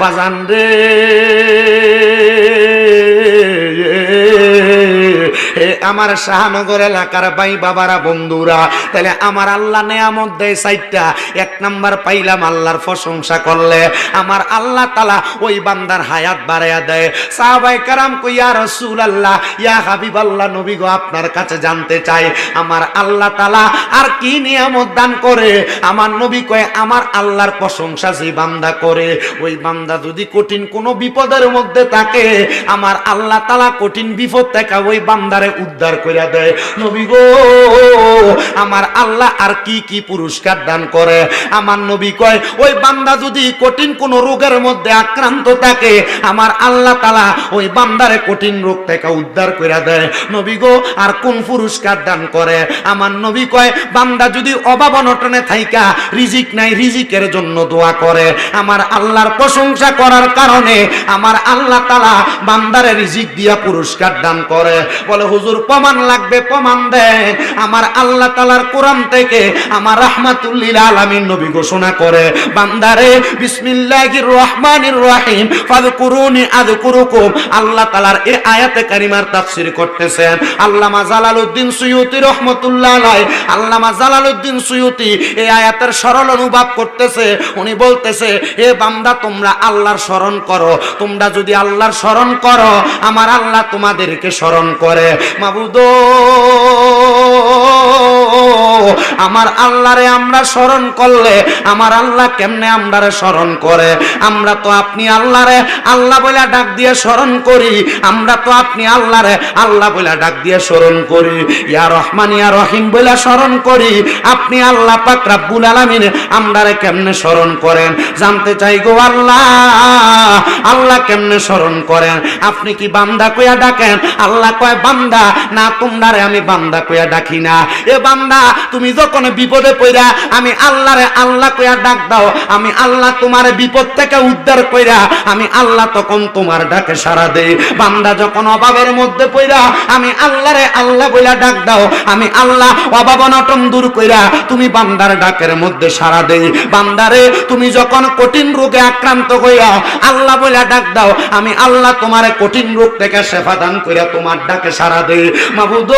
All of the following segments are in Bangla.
বাজান রে। আমার শাহনগর এলাকার ভাই বাবারা, বন্ধুরা, তাহলে আমার আল্লাহ নেয়ামত দেয় সাইটটা এক নাম্বার পাইলাম আল্লাহর প্রশংসা করলে। আমার আল্লাহ তালা ওই বান্দার হায়াত বাড়াইয়া দেয়। সাহাবাই কারাম কইয়া রসুল আল্লাহ ইয়া হাবিব আল্লাহ নবী গো, আপনার কাছে জানতে চাই, আমার আল্লাহ তালা আর কি নিয়ামত দান করে? আমার নবী কয়, আমার আল্লাহর প্রশংসা যে বান্দা করে, ওই বান্দা যদি কঠিন কোনো বিপদের মধ্যে থাকে, আমার আল্লাহ তালা কঠিন বিপদ থেকে ওই বান্দারে উদ্ধার করে দেয়। নবী গো, আমার আল্লাহ আর কি কি পুরস্কার দান করে? আমার নবী কয়, ওই বান্দা যদি কঠিন কোনো রোগের মধ্যে আক্রান্ত থাকে, আমার আল্লাহ তালা ওই বান্দারে কঠিন রোগ থেকে উদ্ধার করে দেয়। নবী গো, আর কোন পুরস্কার দান করে? আমার নবী কয়, বান্দা যদি অভাব অনটনে থাইকা, রিজিক নাই, রিজিকের জন্য দোয়া করে। আমার আল্লাহর প্রশংসা করার কারণে আমার আল্লাহ তালা বান্দারে রিজিক দিয়া পুরস্কার দান করে। বলে, হুজুর প্রমাণ লাগবে, প্রমাণ দেন আমার আল্লাহ তালার কোরআন থেকে আমার রাহমাতুল্লিল আলামিন নবী ঘোষণা করে, বান্দারে, বিসমিল্লাহির রহমানির রহিম, ফাযকুরুনি আযকুরুকুম। আল্লাহ তালার এই আয়াতে কারিমার তাফসীর করতেছেন। আল্লামা জালালউদ্দিন সুয়ুতি রহমতুল্লাহ আলাই আল্লামা জালালউদ্দিন সুয়ুতি এই আয়াতের সরল অনুবাদ করতেছে। উনি বলতেছে এ বান্দা, তোমরা আল্লাহর স্মরণ করো। তোমরা যদি আল্লাহর স্মরণ করো, আমার আল্লাহ তোমাদেরকে স্মরণ করে। মাবুদ আমার আল্লাহরে আমরা স্মরণ করলে, আমার আল্লাহ কেমনে আমরারে স্মরণ করে? আমরা তো আপনি আল্লাহরে আল্লাহ বলে ডাক দিয়ে স্মরণ করি। আমরা তো আপনি আল্লাহরে আল্লাহ বলে ডাক দিয়ে স্মরণ করি। ইয়া রহমান, ইয়া রহিম বলে স্মরণ করি। আপনি আল্লাহ পাক রাব্বুল আলামিন আমরারে কেমনে স্মরণ করেন? জানতে চাই গো আল্লাহ আল্লাহ কেমনে স্মরণ করেন? আপনি কি বান্দা কইয়া ডাকেন? আল্লাহ কয়, বান্দা, না, তোমরারে আমি বান্দা কইয়া ডাকি না। এ বান্দা তুমি যখন বিপদে পড়া আমি আল্লাহরে আল্লাহ কইয়া ডাক দাও, আমি আল্লাহ তোমার বিপদ থেকে উদ্ধার কইরা আমি আল্লাহ তখন তোমার ডাকে সাড়া দেই। বান্দা যখন অভাবের মধ্যে পড়া আমি আল্লাহরে আল্লাহ বইলা ডাক দাও, আমি আল্লাহ অভাব অনটন দূর কইরা তুমি বান্দার ডাকের মধ্যে সাড়া দেই। বান্দারে, তুমি যখন কঠিন রোগে আক্রান্ত হইয়া আল্লাহ বইলা ডাক দাও, আমি আল্লাহ তোমার কঠিন রোগ থেকে সেবা দান কইরা তোমার ডাকে সাড়া দেই। মাবুদ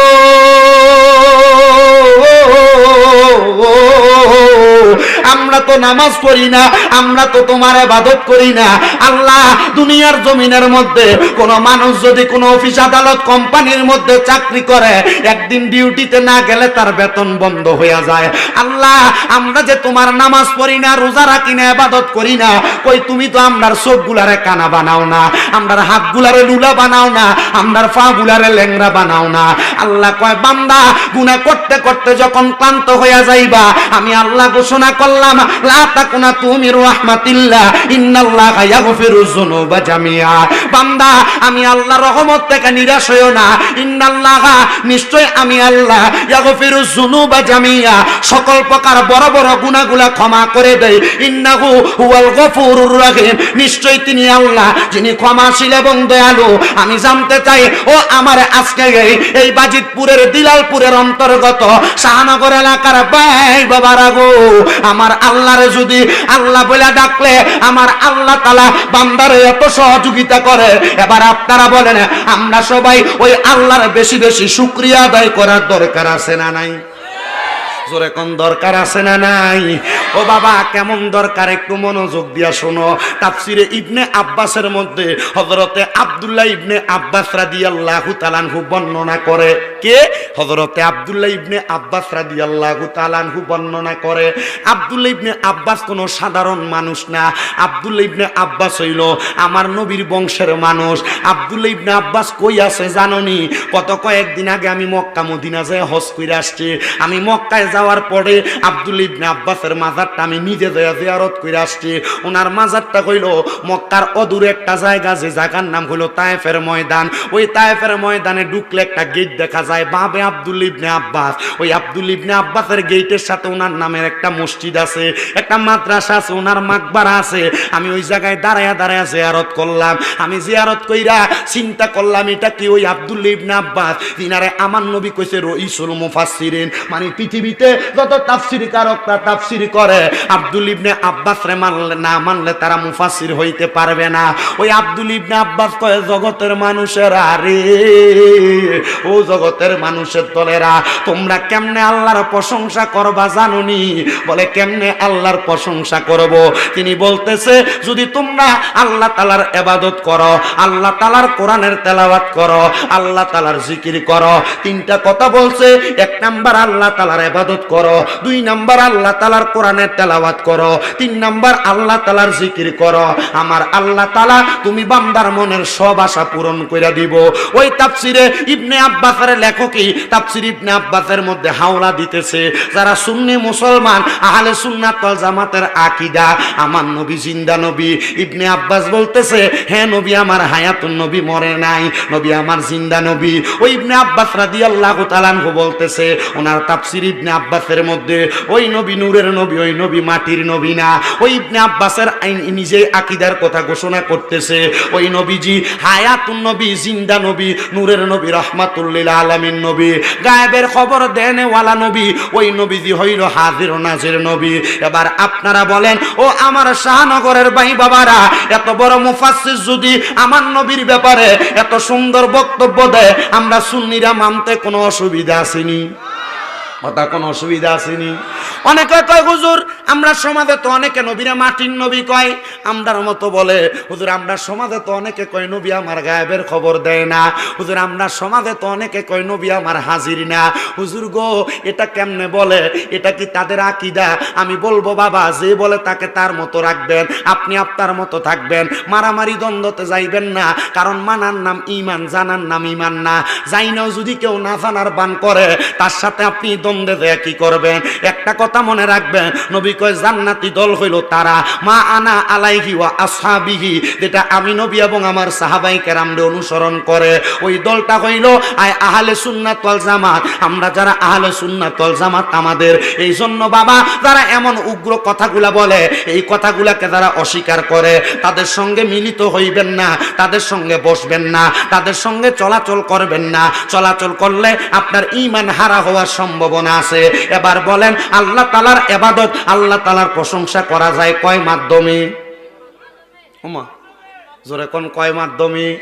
আমরা তো নামাজ পড়ি না, আমরা তো তোমার ইবাদত করি না। আল্লাহ, দুনিয়ার জমিনের মধ্যে কোন মানুষ যদি কোনো অফিস, আদালত, কোম্পানির মধ্যে চাকরি করে, একদিন ডিউটিতে না গেলে তার বেতন বন্ধ হয়ে যায়। আল্লাহ, আমরা যে তোমার নামাজ পড়ি না, রোজা রাখি না, ইবাদত করি না, কই তুমি তো আমরার চোখ গুলারে কানা বানাও না, আমরার হাত গুলারে লুলা বানাও না, আমরার পা গুলারে ল্যাংরা বানাও না। আল্লাহ কয়, বান্দা, গুনাহ করতে করতে যখন ক্লান্ত হইয়া যাইবা, আমি আল্লাহ ঘোষণা করলাম তুমি রাহমাতিল্লাহ, ইন্নাল্লাহা ইয়াগফিরু যুনুবা জামিয়া বান্দা, আমি আল্লাহ রহমত থেকে নিরাশ হইও না, ইন্নাল্লাহা, নিশ্চয় আমি আল্লাহ ইয়াগফিরু যুনুবা জামিয়া সকল প্রকার বড় বড় গুনাহগুলা ক্ষমা করে দেই। ইন্নাহু হুয়াল গফুরুর রহিম। নিশ্চয় তিনি আল্লাহ, যিনি ক্ষমাশীল এবং দয়ালু। আমি জানতে চাই, ও আমার আজকে এই বাজিতপুরের, দিলালপুরের অন্তর্গত শাহনগর এলাকার ভাই বাবারা গো, আমার আল্লাহরে যদি আল্লাহ বলে ডাকলে, আমার আল্লাহ তালা বান্দারে এত সহযোগিতা করে। এবার আপনারা বলেন, আমরা সবাই ওই আল্লাহর বেশি বেশি শুক্রিয়া আদায় করার দরকার আছে না নাই? জোরে কোন দরকার আছে না নাই? ও বাবা, কেমন দরকার? একটু মনোযোগ দিয়া শোনো। তাফসিরে ইবনে আব্বাসের মধ্যে হযরতে আব্দুল্লাহ ইবনে আব্বাস রাদিয়াল্লাহু তাআলাহু বর্ণনা করে। কে? হযরতে আব্দুল্লাহ ইবনে আব্বাস রাদিয়াল্লাহু তাআলাহু বর্ণনা করে। ইবনে আব্বাস কোনো সাধারণ মানুষ না। আব্দুল্লাহ ইবনে আব্বাস হইল আমার নবীর বংশের মানুষ। আব্দুল্লাহ ইবনে আব্বাস কই আছে জাননি? কত কয়েকদিন আগে আমি মক্কা মদিনা যায় হজ করে আসছি, আমি মক্কায় যাওয়ার পরে আব্দুল ইবনে আব্বাসের মাজারটা আমি নিজে যায় জিয়ারত করে আসছি। ওনার মাজারটা কইল মক্কার অদূরে একটা জায়গা, যে জায়গার নাম হলো তায়েফের ময়দান। ওই তায়েফের ময়দানে ঢুকলে একটা গেট দেখা যায়, বাবে আব্দুল ইবনে আব্বাস। ওই আব্দুল ইবনে আব্বাসের গেটের সাথে ওনার নামের একটা মসজিদ আছে, একটা মাদ্রাসা আছে, ওনার মাকবারা আছে। আমি ওই জায়গায় দাঁড়ায়া দাঁড়ায়া জিয়ারত করলাম। আমি জিয়ারত কইরা চিন্তা করলাম, এটা কি ওই আব্দুল ইবনে আব্বাস? ইনারে আমার নবী কইছে রইসুল মুফাসসিরিন। মানে পৃথিবীতে আজকে যত তাফসিরি কারকরা তাফসিরি করে, আব্দুল ইবনে আব্বাস রে মানলে না মানলে তারা মুফাসির হইতে পারবে না। ওই আব্দুল ইবনে আব্বাস কয়ে, জগতের মানুষের আরে ও জগতের মানুষের দলেরা, তোমরা কেমনে আল্লাহর প্রশংসা করবা জানুনি? বলে, কেমনে আল্লাহর প্রশংসা করব? তিনি বলতেছে, যদি তোমরা আল্লাহ তালার এবাদত করো, আল্লাহ তালার কোরআনের তেলাওয়াত করো, আল্লাহ তালার জিকির করো, তিনটা কথা বলছে। এক নাম্বার, আল্লাহ তালার এবাদত করো। দুই নাম্বার আল্লাহ তালার কোরআনের তেলাওয়াত করো। তিন নাম্বার আল্লাহ তালার জিকির করো। আমার আল্লাহ তালা তুমি বান্দার মনের সব আশা পূরণ করে দিব। ওই তাফসিরে ইবনে আব্বাসের লেখকই তাফসির ইবনে আব্বাসের মধ্যে হাওলা দিতেছে, যারা সুন্নি মুসলমান, আহলে সুন্নাত ওয়াল জামাতের আকীদা। আমার নবী জিন্দা নবী। ইবনে আব্বাস বলতেছে হ্যাঁ নবী, আমার হায়াতুন নবী মরে নাই। নবী আমার জিন্দা নবী। ওই ইবনে আব্বাস রাদিয়াল্লাহু তাআলা আনহু বলতেছে, ওনার তাফসির ইবনে আব্বাসের মধ্যে, ওই নবী নূরের নবী, ওই নবী মাটির নবী না। ওই ইবনে আব্বাসের আইন- নিজেই আকীদার কথা ঘোষণা করতেছে। ওই নবীজি হায়াতুন নবী, জিন্দা নবী, নূরের নবী রহমাতুল্লিল আলামিন নবী। গায়েবের খবর দেন ওয়ালা নবী, ওই নবীজি হইল হাজির নাজির নবী। এবার আপনারা বলেন, ও আমার শাহনগরের ভাই বাবারা, এত বড় মুফাসসির যদি আমার নবীর ব্যাপারে এত সুন্দর বক্তব্য দেয়, আমরা সুন্নিরা মানতে কোনো অসুবিধা আসেনি। কথা কোনো অসুবিধা আসেনি। অনেকে কয়, হুজুর, আমরা সমাজে তো অনেকে নবীরা মাটির নবী কয়। আমরার মতো বলে, হুজুর, আমরা সমাজে তো অনেকে কয়, নবী আমার গায়েবের খবর দেয় না। হুজুর, আমরা সমাজে তো অনেকে কয়, নবী আমার হাজির না। হুজুর গো, এটা কেমনে বলে? এটা কি তাদের আকিদা? আমি বলব, বাবা, যে বলে তাকে তার মতো রাখবেন, আপনি আপনার মতো থাকবেন। মারামারি দ্বন্দ্বতে যাইবেন না, কারণ মানার নাম ইমান জানার নাম ইমান না। যাই নাও, যদি কেউ না জানার বান করে, তার সাথে আপনি দ্বন্দ্বে দেয়া কি করবেন একটা কথা মনে রাখবেন নবী কয়, জান্নাতি দল হইল তারা, মা আনা আলাইহি ওয়া আসহাবিহি যেটা আমি নবী এবং আমার সাহাবাই কেরামরে অনুসরণ করে। ওই দলটা হইল, আয় আহলে সুন্নাত ওয়াল জামাত আমরা যারা আহলে সুন্নাত ওয়াল জামাত আমাদের এই জন্য বাবা, যারা এমন উগ্র কথাগুলা বলে, এই কথাগুলাকে যারা অস্বীকার করে, তাদের সঙ্গে মিলিত হইবেন না, তাদের সঙ্গে বসবেন না, তাদের সঙ্গে চলাচল করবেন না। চলাচল করলে আপনার ইমান হারা হওয়ার সম্ভাবনা আছে। এবার বলেন, আল্লাহ তালার এবাদত, আল্লাহ তালার প্রশংসা করা যায় কয় মাধ্যমে? ওমা জোরে কোন কয় মাধ্যমে?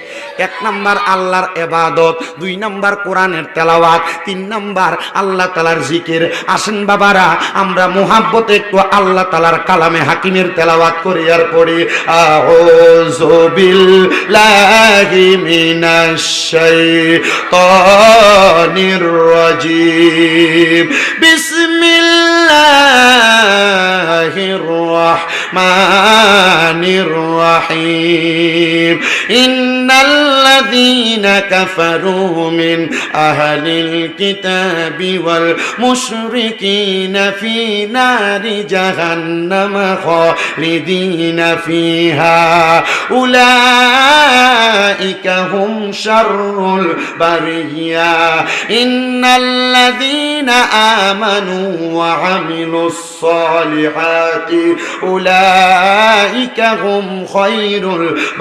এক নাম্বার আল্লাহর এবাদত, দুই নাম্বার কোরআনের তেলাওয়াত, তিন নাম্বার আল্লাহ তালার জিকির। আসেন বাবারা, আমরা মোহাব্বতে একটু আল্লাহ তালার কালামে হাকিমের তেলাওয়াত করি, আর পড়ি মিনাশ শাইতানির রাজিম রাহমানির রাহিম। ইন্নাল লাযীনা কাফারু মিন আহলিল কিতাবি ওয়াল মুশরিকিনা ফি নারি জাহান্নাম খালিদিনা ফিহা উলাইকা হুম শাররুল বারিয়া ইন্নাল লাযীনা আমানু ওয়া আমিলুস সালিহাতি উলাইকা হুম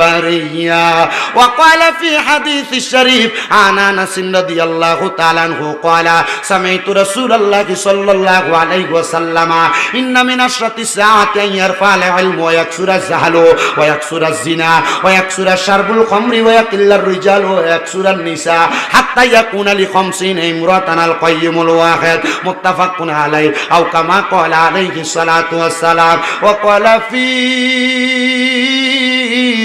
البرية. وقال في حديث الشريف عن أنس رضي الله تعالى عنه قال سمعت رسول الله صلى الله عليه وسلم إن من اشرة الساعة أن يرفع العلم ويكسر الزهل ويكسر الزنا ويكسر شرب الخمر ويقل الرجال ويكسر النساء حتى يكون لخمسين امرأة القيم الواحد. متفق عليه أو كما قال عليه الصلاة والسلام. وقال في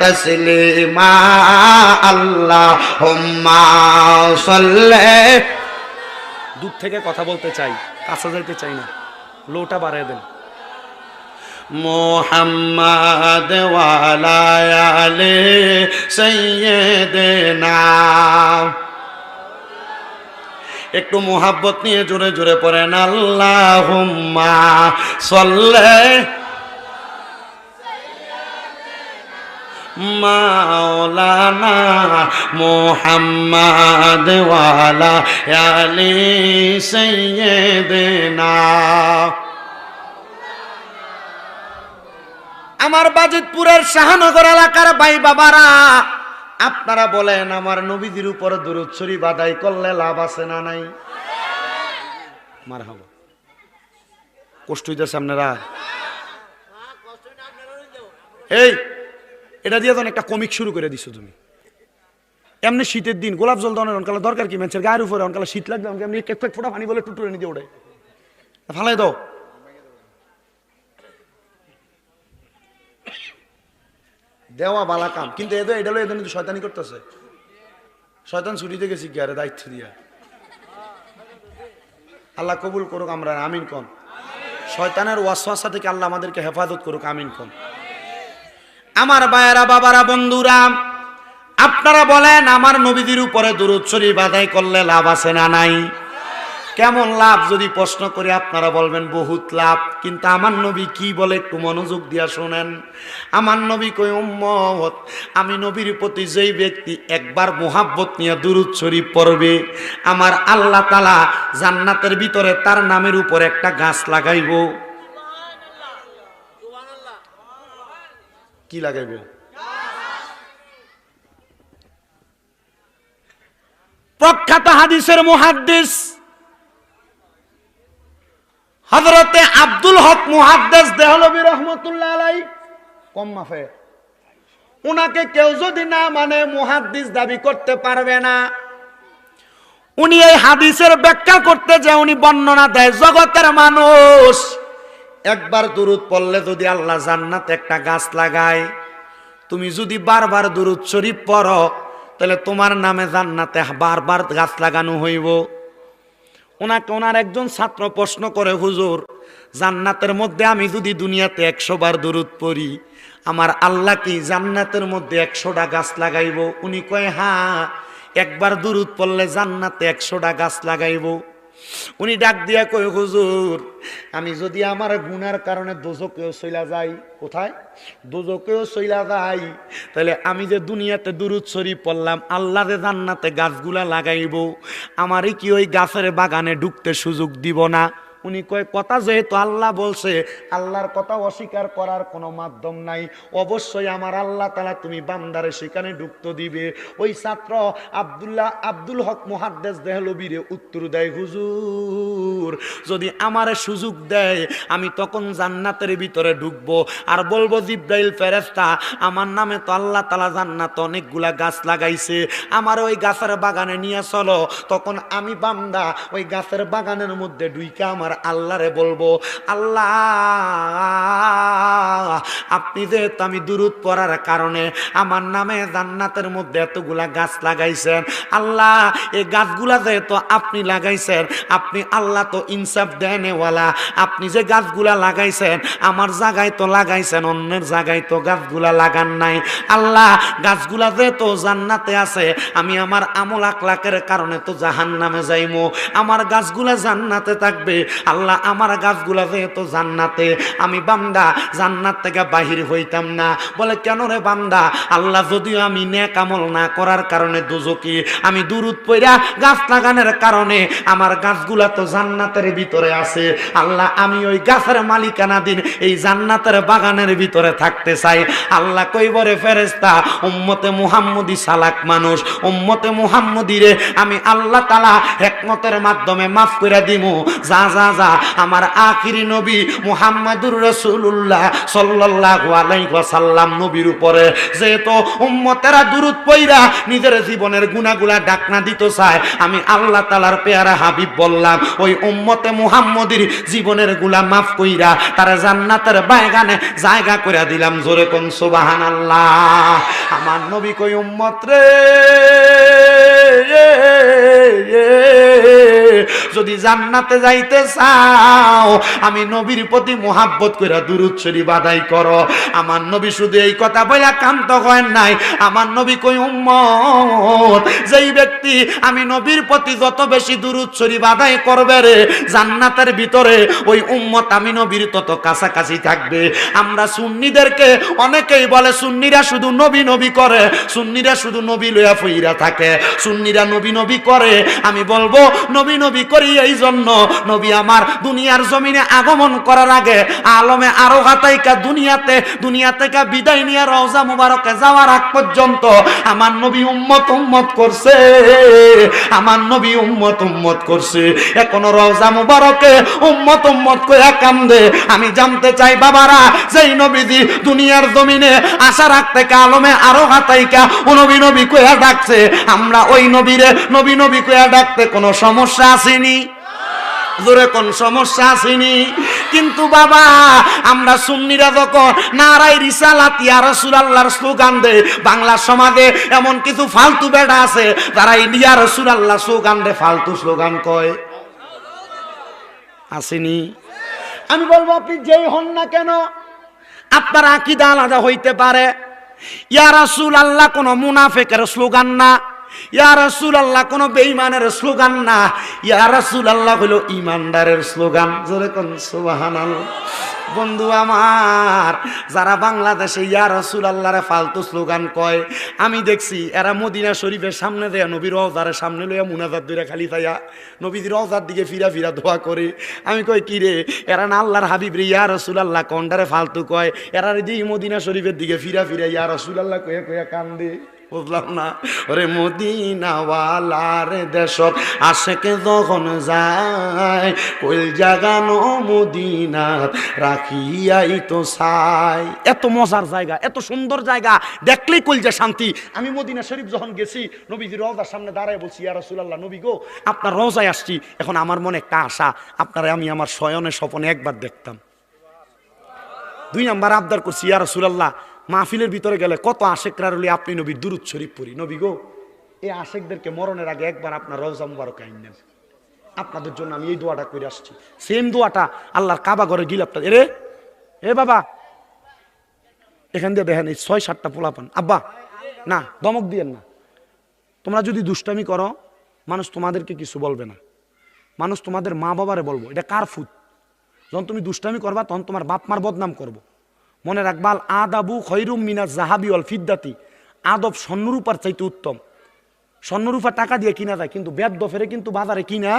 তসলিমা আল্লাহ দূর থেকে কথা বলতে চাই কাছে যাইতে চাই না। লোটা বাড়াই দেন। মোহাম্মদ ওয়ালায়ালে সৈয়দেনা একটু মোহাব্বত নিয়ে জোরে জোরে পড়েন আল্লাহ সল্লে। মাওলানা মোহাম্মদ ওয়ালা আলি সৈয়দনা আমার বাজিতপুরের শাহনগর এলাকার ভাই বাবারা, আপনারা বলেন, আমার নবীদের উপর দূরত বাদাই করলে লাভ আছে না নাই? মার হব কষ্ট হইতেছে আপনারা? এই এটা দিয়ে তখন একটা কমিক শুরু করে দিছো তুমি। এমনি শীতের দিন, গোলাপ জল দানের অনকালে দরকার কি? মানুষের গায়ের উপরে অনকালে শীত লাগবে, অনকালে এমনি এক ফোটা পানি বলে টুটুরে নিতে ওড়ে। ফালাই দাও। দেওয়া বালা কাম। কিন্তু এদের এটা এদের কিন্তু শয়তানি করতেছে। শয়তান ছুটিতে গেছি আরে দায়িত্ব দিয়া। আল্লাহ কবুল করুক আমরা, আমিন কন। শয়তানের ওয়াসওয়াসা থেকে আল্লাহ আমাদেরকে হেফাজত করুক, আমিন কন। আমার বায়েরা বাবারা, বন্ধুরা, আপনারা বলেন, আমার নবীদের উপরে দূরত শরীফ আদায় করলে লাভ আছে না নাই? কেমন লাভ? যদি প্রশ্ন করে, আপনারা বলবেন, বহুত লাভ। কিন্তু আমার নবী কি বলে একটু মনোযোগ দিয়া শোনেন। আমার নবী কই উম্মত, আমি নবীর প্রতি যেই ব্যক্তি একবার মোহাব্বত নিয়ে দুরুদ শরীফ পড়বে, আমার আল্লাহ তালা জান্নাতের ভিতরে তার নামের উপর একটা গাছ লাগাইব। কি লাগাইব প্রখ্যাত হাদিসের মুহাদ্দিস হজরতে আব্দুল হক মুহাদ্দেস দেহলবি রহমতুল্লাহ আলাই কম মাফে। উনাকে কেউ যদি না মানে মুহাদ্দিস দাবি করতে পারবে না। উনি এই হাদিসের ব্যাখ্যা করতে যে উনি বর্ণনা দেয়, জগতের মানুষ। একবার দুরুদ পড়লে যদি আল্লাহ জান্নাত একটা গাছ লাগায়, তুমি যদি বারবার দুরুদ শরীফ পড়ো, তাহলে তোমার নামে জান্নাতে বারবার গাছ লাগানো হইব। ওনাকে ওনার একজন ছাত্র প্রশ্ন করে, হুজুর, জান্নাতের মধ্যে আমি যদি দুনিয়াতে একশো বার দূরত পড়ি, আমার আল্লাহ কি জান্নাতের মধ্যে একশোটা গাছ লাগাইব? উনি কয় হ্যাঁ একবার দূরত পড়লে জান্নাতে একশোটা গাছ লাগাইব। উনি ডাক দিয়া কই হুজুর, আমি যদি আমার গুনার কারণে দোজকেও সইলা যাই, কোথায়? দোজকেও সইলা যাই। তাহলে আমি যে দুনিয়াতে দুরুদ শরীফ পড়লাম, আল্লাহ যে জান্নাতে গাছগুলা লাগাইব আমারই কি ওই গাছের বাগানে ঢুকতে সুযোগ দিব না? উনি কয়, কথা যেহেতু আল্লাহ বলছে, আল্লাহর কথা অস্বীকার করার কোনো মাধ্যম নাই। অবশ্যই আমার আল্লাহ তালা তুমি বান্দারে সেখানে ঢুকতে দিবে। ওই ছাত্র আবদুল্লাহ, আব্দুল হক মুহাদ্দেস দেহলবীরে উত্তর দেয়, হুজুর, যদি আমারে সুযোগ দেয়, আমি তখন জান্নাতের ভিতরে ঢুকবো। আর বলব, জিব্রাইল ফেরেস্তা আমার নামে তো আল্লাহ তালা জান্নাত অনেকগুলা গাছ লাগাইছে। আমার ওই গাছের বাগানে নিয়ে চলো। তখন আমি বান্দা ওই গাছের বাগানের মধ্যে ঢুইকা আমার আল্লাহরে বলব, আল্লাহ, আপনি যেহেতু আমি দূরত পড়ার কারণে আমার নামে জান্নাতের মধ্যে এতগুলা গাছ লাগাইছেন, আল্লাহ এই গাছগুলা যেহেতু আপনি লাগাইছেন, আপনি আল্লাহ তো ইনসাফ দেনেওয়ালা, আপনি যে গাছগুলা লাগাইছেন, আমার জায়গায় তো লাগাইছেন, অন্যের জায়গায় তো গাছগুলা লাগান নাই। আল্লাহ, গাছগুলা যেহেতু জান্নাতে আছে, আমি আমার আমল আকলাকের কারণে তো জাহান নামে যাইমো। আমার গাছগুলা জান্নাতে থাকবে আল্লাহ, আমার গাছগুলা যেহেতু জান্নাতে, আমি বান্দা, জান্নাত থেকে বাহির হইতাম না। বলে, কেন রে বান্দা? আল্লাহ যদিও আমি নেক আমল না করার কারণে দুজকি, আমি দূরত পইরা গাছ লাগানোর কারণে আমার গাছগুলা তো জান্নাতের ভিতরে আছে। আল্লাহ, আমি ওই গাছের মালিকানা দিন এই জান্নাতের বাগানের ভিতরে থাকতে চাই। আল্লাহ কইবরে ফেরেস্তা উম্মতে মুহাম্মদি সালাক মানুষ, উম্মতে মুহাম্মদিরে আমি আল্লাহ তালা একমতের মাধ্যমে মাফ করে দিমু। যা যা যা আমার আখিরি নবী মুহাম্মাদুর রসুল্লাহ সাল্লাল্লাহু আলাইহি ওয়াসাল্লাম নবীর উপরে যেহেতু উম্মতেরা দুরুদ পইরা নিজের জীবনের গুনাহগুলা ডাকনা দিত চায় আমি আল্লাহ তালার পেয়ারা হাবিব বললাম ওই উম্মতে মুহাম্মদির জীবনেরগুলা মাফ কইরা তারা জান্নাতের বাগানে জায়গা করে দিলাম জোরে কোন সুবহানাল্লাহ আমার নবী কই উম্মত রে যদি জান্নাতে যাইতে চাও আমি নবীর প্রতি মোহাব্বত করে দুরুদ শরীফ আদায় করো। আমার নবী শুধু এই কথা বইলা কান্ত হয় নাই। আমার নবী কই, উম্মত, যেই ব্যক্তি আমি নবীর প্রতি যত বেশি দুরুদ শরীফ আদায় করবে রে, জান্নাতের ভিতরে ওই উম্মত আমি নবীর তত কাছাকাছি থাকবে। আমরা সুন্নিদেরকে অনেকেই বলে, সুন্নিরা শুধু নবী নবী করে, সুন্নিরা শুধু নবী লইয়া ফইরা থাকে। সুন্নিরা নবী নবী করে। আমি বলব, নবী নবী করি এই জন্য। নবী আমার দুনিয়ার জমিনে আগমন করার আগে আলমে আরও হাতাইকা দুনিয়াতে, দুনিয়া থেকে বিদায় নিয়ে রওজা মুবারকে যাওয়ার আগ পর্যন্ত আমার নবী উম্মত উম্মত করছে। আমার নবী উম্মত উম্মত করছে। এখনও রওজা মুবারকে উম্মত উম্মত কইয়া কান্দে। আমি জানতে চাই, বাবারা, যেই নবীজি দুনিয়ার জমিনে আশা রাখতে আলমে আরও হাতাইকা ও নবী নবী কইয়া ডাকছে। আমরা ওই নবীরে নবী নবী কইয়া ডাকতে কোনো সমস্যা আসেনি? জোরে কোন সমস্যা আসেনি? কিন্তু বাবা, আমরা সুন্নিরা যখন নারাই রিসালাত ইয়া রাসূলুল্লাহর স্লোগান দে বাংলা সমাজে এমন কিছু ফালতু বেড়া আছে, যারা ইন্ডিয়া রাসূলুল্লাহ স্লোগান দে ফালতু স্লোগান কয়। আসেনি? আমি বলব, আপনি যেই হন না কেন, আপনার আকিদা আলাদা হইতে পারে। ইয়া রাসূল আল্লাহ কোন মুনাফেকের স্লোগান না। ইয়া রাসূল আল্লাহ কোন বেঈমানের স্লোগান না। ইয়া আল্লাহ হলো ইমানদারের স্লোগান। জোরে সুবহানাল্লাহ। বন্ধু আমার, যারা বাংলাদেশে ইয়া রসুল আল্লাহরে ফালতু স্লোগান কয়, আমি দেখছি এরা মদিনা শরীফের সামনে দেয়া নবীর রওজারের সামনে লইয়া মুনাজাত দইরা খালি তাইয়া নবীর রওজার দিকে ফিরা ফিরা দোয়া করে। আমি কই, কি রে? এরা না আল্লাহর হাবিব রে? ইয়া রসুল আল্লাহ কন্ডারে ফালতু কয়? এরা দিই মদিনা শরীফের দিকে ফিরা ফিরা ইয়া রসুল আল্লাহ কয়ে কয়ে কান্দে। বুঝলাম না। ওরে মদিনাওয়ালার দেশত, আশেকে যখন যায়, কইল জাগানো মদিনাত, রাখিয়াই তো চাই। এত মজার জায়গা, এত সুন্দর জায়গা, দেখলেই কইল যে শান্তি। আমি মদিনা শরীফ যখন গেছি, নবীজির রওজার সামনে দাঁড়ায় বলছি, ইয়া রাসূলুল্লাহ, নবী গো, আপনার রওজায় আসছি। এখন আমার মনে একটা আশা, আপনারা আমি আমার শয়নে স্বপনে একবার দেখতাম। দুই নাম্বার আবদার করছি, ইয়া রাসূলুল্লাহ মাহফিলের ভিতরে গেলে কত আশেকরা রলি আপনি নবী, দুরুদ শরীফ পড়ি। নবী গো, এই আশেকদেরকে মরণের আগে একবার আপনার রওজা মুবারক আইন নেন আপনাদের জন্য আমি এই দোয়াটা করে আসছি। সেম দোয়াটা আল্লাহর কাবা ঘরে গিলাপটা এরে, এ বাবা, এখান দিয়ে দেখেন এই ছয় সাতটা পোলা পান। আব্বা, না, দমক দিয়েন না। তোমরা যদি দুষ্টামি করো, মানুষ তোমাদেরকে কিছু বলবে না। মানুষ তোমাদের মা বাবারে বলব। এটা কার ফুট যখন তুমি দুষ্টামি করবা, তখন তোমার বাপ মার বদনাম করব। মনে রাখবাল আদাবু খৈরুম মিনা জাহাবি অল ফিদ্দাতি। আদব স্বর্ণরূপার চাইতে উত্তম। স্বর্ণরূপা টাকা দিয়ে কিনা যায়, কিন্তু বেদ ফেরে কিন্তু বাজারে কিনা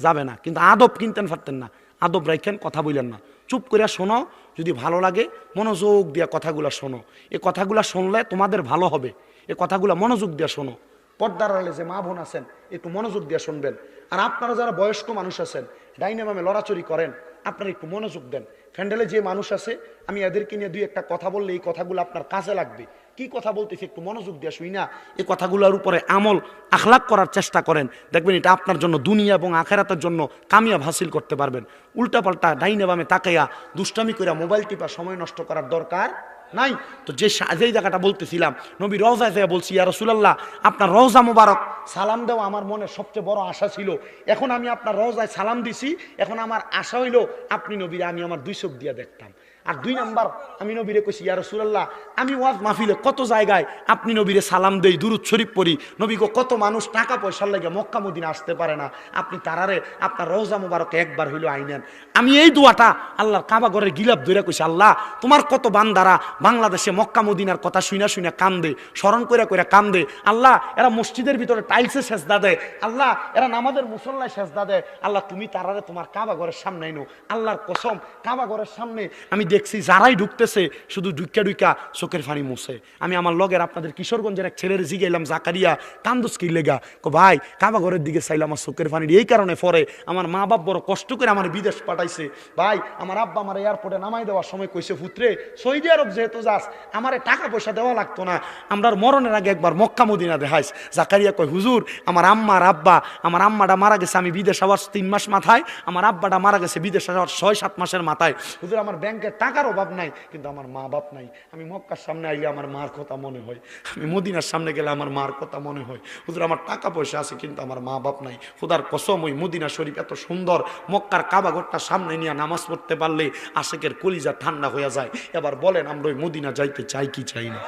যাবে না। কিন্তু আদব কিনতেন পারতেন না। আদব রাখেন কথা বললেন না। চুপ করে শোনো, যদি ভালো লাগে, মনোযোগ দিয়া কথাগুলা শোনো। এ কথাগুলা শুনলে তোমাদের ভালো হবে। এ কথাগুলা মনোযোগ দিয়া শোনো। পর্দার আড়ালে যে মা বোন আছেন, একটু মনোযোগ দিয়ে শুনবেন। আর আপনারা যারা বয়স্ক মানুষ আছেন, ডাইনে বামে লড়াচড়ি করেন আপনারা একটু মনোযোগ দেন। ফ্যান্ডেলে যে মানুষ আছে, আমি এদেরকে নিয়ে দুই একটা কথা বললে এই কথাগুলো আপনার কাজে লাগবে। কি কথা বলতেছি একটু মনোযোগ দিয়ে শুই না। এই কথাগুলোর উপরে আমল, আখলাক করার চেষ্টা করেন। দেখবেন এটা আপনার জন্য দুনিয়া এবং আখেরাতের জন্য কামিয়াব হাসিল করতে পারবেন। উল্টাপাল্টা ডাইনে বামে তাকাইয়া দুষ্টামি করে মোবাইল টিপা সময় নষ্ট করার দরকার নাই? তো যে যেই জায়গাটা বলতেছিলাম, নবী রওজায় যায় বলছি, ইয়া রসুলাল্লাহ, আপনার রওজা মোবারক, সালাম দেওয়া আমার মনে সবচেয়ে বড় আশা ছিল। এখন আমি আপনার রওজায় সালাম দিছি, এখন আমার আশা হইল, আপনি নবীরা, আমি আমার দুই চোখ দিয়ে দেখতাম। আর দুই নাম্বার, আমি নবীরে কইছি, ইয়া রসুলাল্লাহ, আমি ওয়াজ মাহফিলে কত জায়গায় আপনি নবীরে সালাম দেই, দুরুদ শরীফ পড়ি, নবী গো কত মানুষ টাকা পয়সার লাগে মক্কা মদিনা আসতে পারে না, আপনি তারারে, আপনার রওজা মোবারকে একবার হইল আইনেন। আমি এই দোয়াটা আল্লাহর কাবা গিলাপ ধরে কইছি, আল্লাহ, তোমার কত বান্দারা বাংলাদেশে মক্কা মদিনার কথা শুইনা শুইনা কান্দে, স্মরণ করে করে কান্দে। আল্লাহ, এরা মসজিদের ভিতরে টাইলসে সেজদা দেয়। আল্লাহ, এরা নামাজের মুসল্লায় সেজদা দেয়। আল্লাহ, তুমি তারারে তোমার কাবা ঘরের সামনে এনো আল্লাহর কসম, কাবা ঘরের সামনে আমি দেখছি, যারাই ঢুকতেছে, শুধু ডুইকা ডুইকা চোখের ফানি মুছে। আমি আমার লগের আপনাদের কিশোরগঞ্জের এক ছেলের জিগাইলাম, জাকারিয়া, কান্দুস কি লেগা? কো, ভাই, কাবা ঘরের দিকে চাইলাম আমার চোখের ফানি এই কারণে পরে আমার মা বাপ বড় কষ্ট করে আমার বিদেশ পাঠাইছে। ভাই, আমার আব্বা আমার এয়ারপোর্টে নামাই দেওয়ার সময় কইছে, পুত্রে, সৌদি আরব যেহেতু যাস, আমারে টাকা পয়সা দেওয়া লাগতো না। আমরা মরণের আগে একবার মক্কা মদিনা দেখাইস। জাকারিয়া কয়, হুজুর, আমার আম্মার আব্বা, আমার আম্মাটা মারা গেছে আমি বিদেশ আবার তিন মাস মাথায়, আমার আব্বাটা মারা গেছে বিদেশ আবার ছয় সাত মাসের মাথায়। হুজুর, আমার ব্যাংকের টাকার অভাব নাই, কিন্তু আমার মা বাপ নাই। আমি মক্কার সামনে আইলে আমার মার কথা মনে হয়। আমি মদিনার সামনে গেলে আমার মার কথা মনে হয়। হুজুর, আমার টাকা পয়সা আছে, কিন্তু আমার মা বাপ নাই। খুদার কসম, ওই মদিনা শরীফ এত সুন্দর, মক্কার কাবাঘরটা সামনে নিয়ে নামাজ পড়তে পারলে আশেকের কলিজা ঠান্ডা হয়ে যায়। এবার বলেন, আমরা ওই মদিনা যাইতে চাই কি চাই না?